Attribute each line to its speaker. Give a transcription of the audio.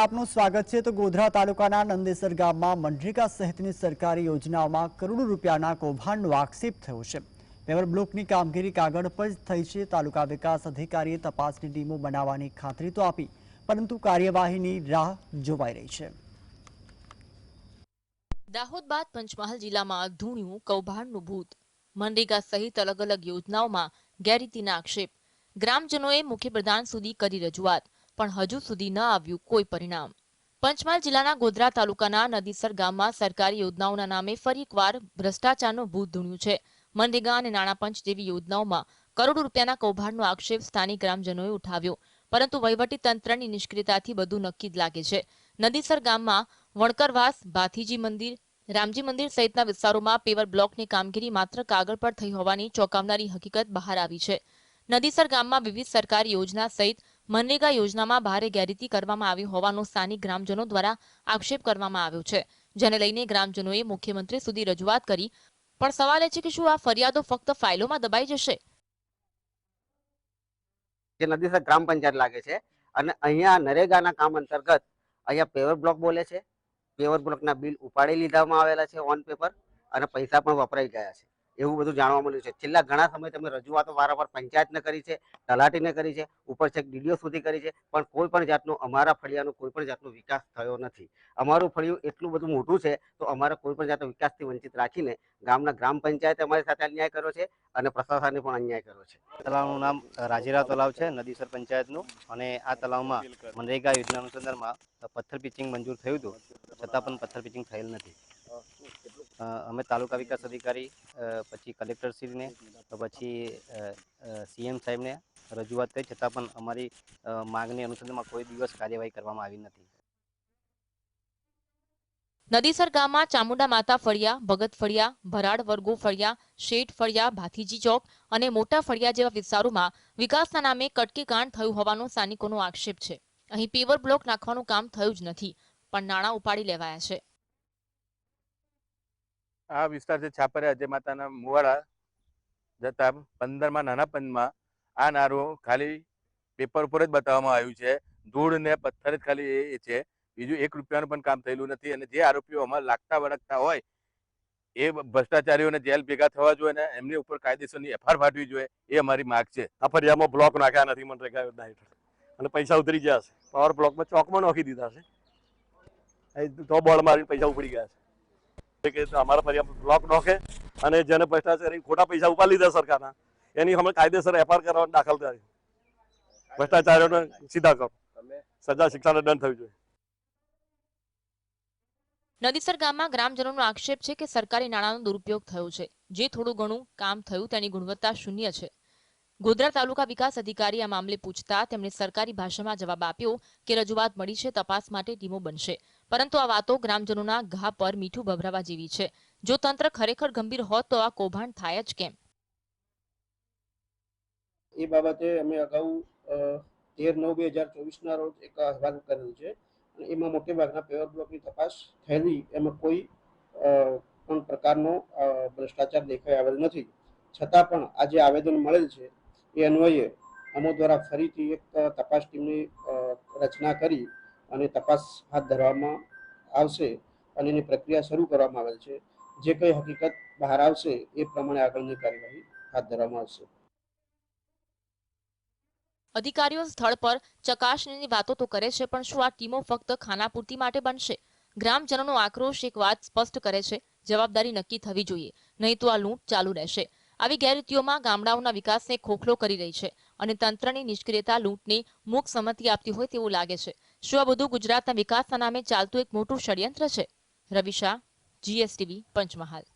Speaker 1: આપનું સ્વાગત છે. તો ગોધરા તાલુકાના નંદેસર ગામમાં મનરેગા સહિતની સરકારી યોજનાઓમાં કરોડો રૂપિયાના કૌભાંડનો આક્ષેપ થયો છે. પેવર બ્લોકની કામગીરી કાગળ પર જ થઈ છે. તાલુકા વિકાસ અધિકારીએ તપાસની ટીમો બનાવવાની ખાતરી તો આપી, પરંતુ કાર્યવાહીની રાહ જોવાઈ રહી છે.
Speaker 2: દાહોદ બાદ પંચમહાલ જિલ્લામાં ધૂણ્યું, કૌભાંડનું ભૂત. મનરેગા સહિત અલગ અલગ યોજનાઓમાં ગેરરીતિના આક્ષેપ. ગ્રામજનોએ મુખ્યપ્રધાન સુધી કરી રજૂઆત. પણ હજુ સુધી ન આવ્યું કોઈ પરિણામ. પંચમહાલ જિલ્લાના ગોધરા તાલુકાના નદીસર ગામમાં સરકારી યોજનાઓના નામે ફરી એકવાર ભ્રષ્ટાચારનું ભૂત ધૂણ્યું છે. મનરેગા અને નાણાપંચ જેવી યોજનાઓમાં કરોડો રૂપિયાના કૌભાંડનો આક્ષેપ સ્થાનિક ગ્રામજનોએ ઉઠાવ્યો. પરંતુ વહીવટી તંત્રની નિષ્ક્રિયતાથી બધું નક્કી જ લાગે છે. નદીસર ગામમાં વણકરવાસ, ભાથીજી મંદિર, રામજી મંદિર સહિતના વિસ્તારોમાં પેવર બ્લોકની કામગીરી માત્ર કાગળ પર થઈ હોવાની ચોંકાવનારી હકીકત બહાર આવી છે. નદીસર ગામમાં વિવિધ સરકારી યોજના સહિત મનરેગા યોજનામાં ભારે ગેરરીતિ કરવામાં આવી હોવાનો સ્થાનિક ગ્રામજનો દ્વારા આક્ષેપ કરવામાં આવ્યો છે. જેને લઈને ગ્રામજનોએ મુખ્યમંત્રી સુધી રજૂઆત કરી, પણ સવાલ એ છે કે શું આ ફરિયાદો ફક્ત ફાઇલોમાં દબાઈ જશે?
Speaker 3: જે નદીસર ગ્રામ પંચાયત લાગે છે અને અહીંયા નરેગાના કામ અંતર્ગત અહીંયા પેવર બ્લોક બોલે છે. પેવર બ્લોકના બિલ ઉપાડી લીધામાં આવેલા છે ઓન પેપર અને પૈસા પણ વપરાઈ ગયા છે. એવું બધું જાણવા મળ્યું છે. છેલ્લા ઘણા સમય તમે રજૂઆતો વારંવાર પંચાયતને કરી છે, તલાટીને કરી છે, ઉપર છેક ડીડીઓ સુધી કરી છે, પણ કોઈ પણ જાતનું અમારા ફળિયાનો કોઈ પણ જાતનો વિકાસ થયો નથી. અમારું ફળિયું એટલું બધું મોટું છે, તો અમારે કોઈ પણ જાતનો વિકાસથી વંચિત રાખીને ગામના ગ્રામ પંચાયતે અમારી સાથે અન્યાય કર્યો છે અને પ્રશાસને પણ અન્યાય કર્યો છે.
Speaker 4: તલાવનું નામ રાજીરા તલાવ છે નદીસર પંચાયતનું અને આ તલાવમાં મનરેગા યોજના અનુસંધાનમાં પથ્થર પિચિંગ મંજૂર થયું હતું. છતાં પણ પથ્થર પિચિંગ થયેલ નથી. અમે તાલુકા વિકાસ અધિકારી પછી કલેક્ટરશ્રીને પછી સીએમ સાહેબને રજૂઆત કરી, છતાં પણ અમારી માગણી અનુસંધાનમાં કોઈ દિવસ કાર્યવાહી કરવામાં આવી નથી.
Speaker 2: નદીસર ગામમાં ચામુંડા માતા ફળિયા, ભગત ફળિયા, ભરાડ વર્ગો ફળિયા, શેઠ ફળિયા, ભાથીજી ચોક અને મોટા ફળિયા જેવા વિસ્તારોમાં વિકાસના નામે કટકીકાંડ થયું હોવાનો સ્થાનિકોનો આક્ષેપ છે. અહીં પેવર બ્લોક નાખવાનું કામ થયું જ નથી, પણ નાણાં ઉપાડી લેવાયા છે.
Speaker 5: આ વિસ્તાર છે છાપરિયા અજય માતાના મુવાડા જતા પંદરમાં નાના પંદમાં આ નારું ખાલી પેપર ઉપર જ બતાવવામાં આવ્યું છે. ધૂળ ને પથ્થર જ ખાલી એ- છે. બીજું એક રૂપિયાનું પણ કામ થયેલું નથી અને જે આરોપીઓ અમારે લાગતા વળગતા હોય, એ ભ્રષ્ટાચારીઓને જેલ ભેગા થવા જોઈએ ને એમની ઉપર કાયદેસરની એફઆર ફાટવી જોઈએ, એ અમારી માગ છે.
Speaker 6: આ બ્લોક નાખ્યા નથી યોજના હેઠળ. અને પૈસા ઉતરી ગયા છે. પાવર બ્લોકમાં ચોકમાં નાખી દીધા છે. તો બોર્ડ મારીને પૈસા ઉપડી ગયા છે. કે અમારા ફરિયામાં બ્લોક નોખે અને જેને ભ્રષ્ટાચારી ખોટા પૈસા ઉપાડી લીધા સરકારના. એની અમે કાયદેસર એફઆર કરવાનું દાખલ કરી. ભ્રષ્ટાચારીઓને સીધા કરો. સજા શિક્ષાને દંડ થવી જોઈએ.
Speaker 2: નદીસર ગામમાં ગ્રામજનોનો આક્ષેપ છે કે સરકારી નાણાંનો દુરુપયોગ થયો છે. જે થોડું ઘણું કામ થયું તેની ગુણવત્તા શૂન્ય છે. ગોધરા તાલુકા વિકાસ અધિકારી આ મામલે પૂછતા તેમણે સરકારી ભાષામાં જવાબ આપ્યો કે રજૂઆત મળી છે, તપાસ માટે ટીમો બનશે. પરંતુ આ વાતો ગ્રામજનોના ઘા પર મીઠું ભભરાવા જેવી છે. જો તંત્ર ખરેખર ગંભીર હોત તો આ કૌભાંડ થાય જ કેમ?
Speaker 7: એ બાબતે અમે અગાઉ તેર નવ બે હજાર ચોવીસના રોજ એક અહેવાલ કરેલ છે. અને એમાં મોટે ભાગના પેવર બ્લોકની તપાસ થયેલી. એમાં કોઈ પણ પ્રકારનો ભ્રષ્ટાચાર દેખાઈ આવેલ નથી. છતાં પણ આજે આવેદન મળેલ છે. અન્વયે અમો દ્વારા ફરીથી એક તપાસ ટીમની રચના કરી અને તપાસ હાથ ધરવામાં આવશે અને એની પ્રક્રિયા શરૂ કરવામાં આવેલ છે. જે કંઈ હકીકત બહાર આવશે એ પ્રમાણે આગળની કાર્યવાહી હાથ ધરવામાં આવશે.
Speaker 2: અધિકારીઓ સ્થળ પર ચકાસણીની વાતો તો કરે છે, પણ શું આ ટીમો ફક્ત ખાનાપૂર્તિ માટે બનશે? ગ્રામજનોનો આક્રોશ એક વાત સ્પષ્ટ કરે છે, જવાબદારી નક્કી થવી જોઈએ, નહીં તો આ લૂંટ ચાલુ રહેશે. આવી ગેરરીતિઓમાં ગામડાઓના વિકાસને ખોખલો કરી રહી છે અને તંત્રની નિષ્ક્રિયતા લૂંટને મૂક સંમતિ આપતી હોય તેવું લાગે છે. શું આ બધું ગુજરાતના વિકાસના નામે ચાલતું એક મોટું ષડયંત્ર છે? રવિ શાહ જીએસટીવી પંચમહાલ.